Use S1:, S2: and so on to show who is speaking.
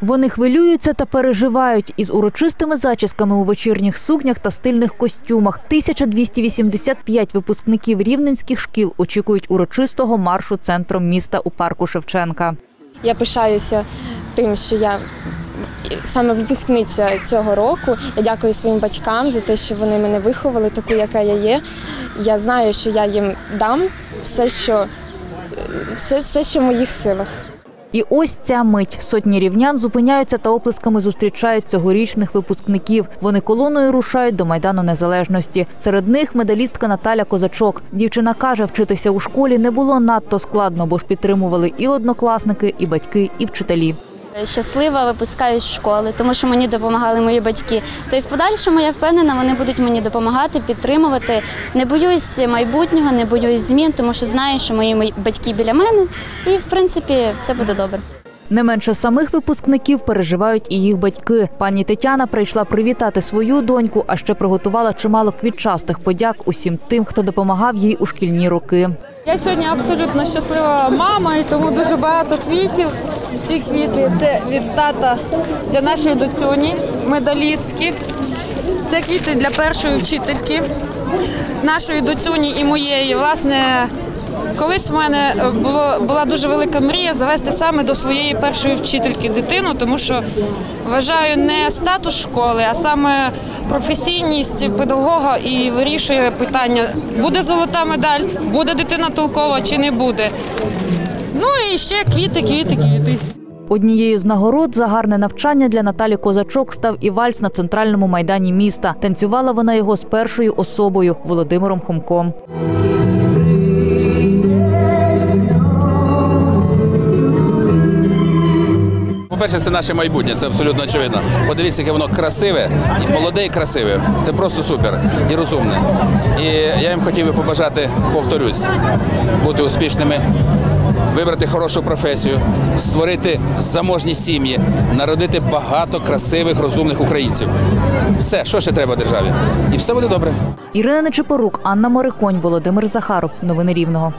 S1: Вони хвилюються та переживають із урочистими зачісками у вечірніх сукнях та стильних костюмах. 1285 випускників рівненських шкіл очікують урочистого маршу центром міста у парку Шевченка.
S2: Я пишаюся тим, що я саме випускниця цього року. Я дякую своїм батькам за те, що вони мене виховали, таку, яка я є. Я знаю, що я їм дам все, що, все, все, що в моїх силах.
S1: І ось ця мить. Сотні рівнян зупиняються та оплесками зустрічають цьогорічних випускників. Вони колоною рушають до Майдану Незалежності. Серед них медалістка Наталя Козачок. Дівчина каже, вчитися у школі не було надто складно, бо ж підтримували і однокласники, і батьки, і вчителі.
S3: Щаслива випускаюсь з школи, тому що мені допомагали мої батьки. То й в подальшому я впевнена, вони будуть мені допомагати, підтримувати. Не боюсь майбутнього, не боюсь змін, тому що знаю, що мої мої батьки біля мене, і в принципі все буде добре.
S1: Не менше самих випускників переживають і їх батьки. Пані Тетяна прийшла привітати свою доньку, а ще приготувала чимало квітчастих подяк усім тим, хто допомагав їй у шкільні роки.
S4: Я сьогодні абсолютно щаслива мама, і тому дуже багато квітів. Ці квіти це від тата для нашої доцюні, медалістки. Це квіти для першої вчительки, нашої доцюні і моєї. Власне, колись в мене було, була дуже велика мрія завести саме до своєї першої вчительки дитину, тому що вважаю не статус школи, а саме професійність педагога і вирішує питання, буде золота медаль, буде дитина толкова чи не буде. Ну і ще квіти, квіти, квіти.
S1: Однією з нагород за гарне навчання для Наталі Козачок став і вальс на центральному майдані міста. Танцювала вона його з першою особою Володимиром Хомком.
S5: По-перше, це наше майбутнє, це абсолютно очевидно. Подивіться, яке воно красиве, і молоде і красиве. Це просто супер і розумне. І я їм хотів би побажати, повторюсь, бути успішними, вибрати хорошу професію, створити заможні сім'ї, народити багато красивих, розумних українців. Все, що ще треба державі? І все буде добре.
S1: Ірина Нечипорук, Анна Мориконь, Володимир Захаров. Новини Рівного.